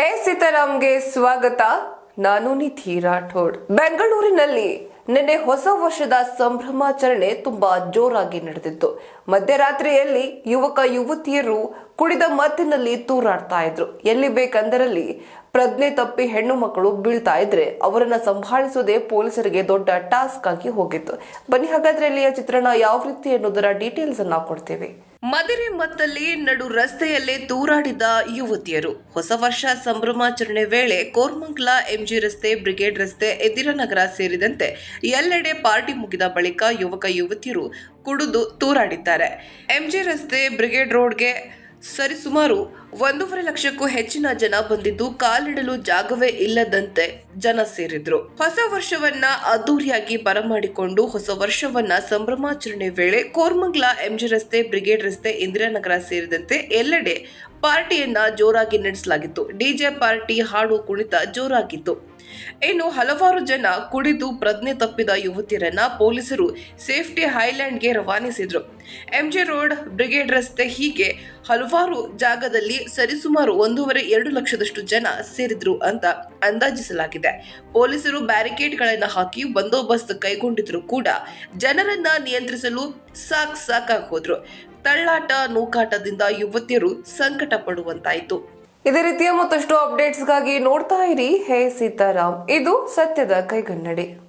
ಹೇ ಸೀತಾರಾಮ್ಗೆ ಸ್ವಾಗತ. ನಾನು ನಿಧಿ ರಾಠೋಡ್. ಬೆಂಗಳೂರಿನಲ್ಲಿ ನಿನ್ನೆ ಹೊಸ ವರ್ಷದ ಸಂಭ್ರಮಾಚರಣೆ ತುಂಬಾ ಜೋರಾಗಿ ನಡೆದಿತ್ತು. ಮಧ್ಯರಾತ್ರಿಯಲ್ಲಿ ಯುವಕ ಯುವತಿಯರು ಕುಡಿದ ಮತ್ತಿನಲ್ಲಿ ತೂರಾಡ್ತಾ ಇದ್ರು. ಎಲ್ಲಿ ಬೇಕಂದರಲ್ಲಿ ಪ್ರಜ್ಞೆ ತಪ್ಪಿ ಹೆಣ್ಣು ಮಕ್ಕಳು ಬೀಳ್ತಾ ಇದ್ರೆ ಅವರನ್ನ ಸಂಭಾಳಿಸೋದೇ ಪೊಲೀಸರಿಗೆ ದೊಡ್ಡ ಟಾಸ್ಕ್ ಆಗಿ ಹೋಗಿತ್ತು. ಬನ್ನಿ, ಹಾಗಾದ್ರೆ ಇಲ್ಲಿಯ ಚಿತ್ರಣ ಯಾವ ರೀತಿ ಅನ್ನೋದರ ಡೀಟೇಲ್ಸ್ ಅನ್ನ ಕೊಡ್ತೇವೆ. ಮದಿರೆ ಮತ್ತಲ್ಲಿ ನಡು ರಸ್ತೆಯಲ್ಲೇ ತೂರಾಡಿದ ಯುವತಿಯರು. ಹೊಸ ವರ್ಷ ಸಂಭ್ರಮಾಚರಣೆ ವೇಳೆ ಕೋರ್ಮಂಗ್ಲಾ ಎಂಜಿ ರಸ್ತೆ, ಬ್ರಿಗೇಡ್ ರಸ್ತೆ, ಎದಿರನಗರ ಸೇರಿದಂತೆ ಎಲ್ಲೆಡೆ ಪಾರ್ಟಿ ಮುಗಿದ ಬಳಿಕ ಯುವಕ ಯುವತಿಯರು ಕುಡಿದು ತೂರಾಡಿದ್ದಾರೆ. ಎಂಜಿ ರಸ್ತೆ, ಬ್ರಿಗೇಡ್ ರೋಡ್ಗೆ ಸರಿಸುಮಾರು ಒಂದೂವರೆ ಲಕ್ಷಕ್ಕೂ ಹೆಚ್ಚಿನ ಜನ ಬಂದಿದ್ದು ಕಾಲಿಡಲು ಜಾಗವೇ ಇಲ್ಲದಂತೆ ಜನ ಸೇರಿದ್ರು. ಹೊಸ ವರ್ಷವನ್ನ ಅದ್ದೂರಿಯಾಗಿ ಬರಮಾಡಿಕೊಂಡು ಹೊಸ ವರ್ಷವನ್ನ ಸಂಭ್ರಮಾಚರಣೆ ವೇಳೆ ಕೋರ್ಮಂಗ್ಲ ಎಂಜಿ ರಸ್ತೆ, ಬ್ರಿಗೇಡ್ ರಸ್ತೆ, ಇಂದಿರಾನಗರ ಸೇರಿದಂತೆ ಎಲ್ಲೆಡೆ ಪಾರ್ಟಿಯನ್ನ ಜೋರಾಗಿ ನಡೆಸಲಾಗಿತ್ತು. ಡಿಜೆ ಪಾರ್ಟಿ ಹಾಡು ಕುಣಿತ ಜೋರಾಗಿತ್ತು. ಇನ್ನು ಹಲವಾರು ಜನ ಕುಡಿದು ಪ್ರಜ್ಞೆ ತಪ್ಪಿದ ಯುವತಿಯರನ್ನ ಪೊಲೀಸರು ಸೇಫ್ಟಿ ಹೈಲ್ಯಾಂಡ್ಗೆ ರವಾನಿಸಿದ್ರು. ಎಂಜೆ ರೋಡ್ ಬ್ರಿಗೇಡ್ ರಸ್ತೆ ಹೀಗೆ ಹಲವಾರು ಜಾಗದಲ್ಲಿ ಸರಿಸುಮಾರು ಒಂದೂವರೆ ಎರಡು ಲಕ್ಷದಷ್ಟು ಜನ ಸೇರಿದ್ರು ಅಂತ ಅಂದಾಜಿಸಲಾಗಿದೆ. ಪೊಲೀಸರು ಬ್ಯಾರಿಕೇಡ್ಗಳನ್ನು ಹಾಕಿ ಬಂದೋಬಸ್ತ್ ಕೈಗೊಂಡಿದ್ರು ಕೂಡ ಜನರನ್ನ ನಿಯಂತ್ರಿಸಲು ಸಾಕ್ ಸಾಕಾಗಿ ತಳ್ಳಾಟ, ನೂಕಾಟದಿಂದ ಯುವತಿಯರು ಸಂಕಟ ಪಡುವಂತಾಯಿತು ಇದೇ ರೀತಿಯ ಮತ್ತಷ್ಟು ಅಪ್ಡೇಟ್ಸ್ಗಾಗಿ ನೋಡ್ತಾ ಇರಿ. ಹೇ ಸೀತಾರಾಮ್. ಇದು ಸತ್ಯದ ಕೈಗನ್ನಡಿ.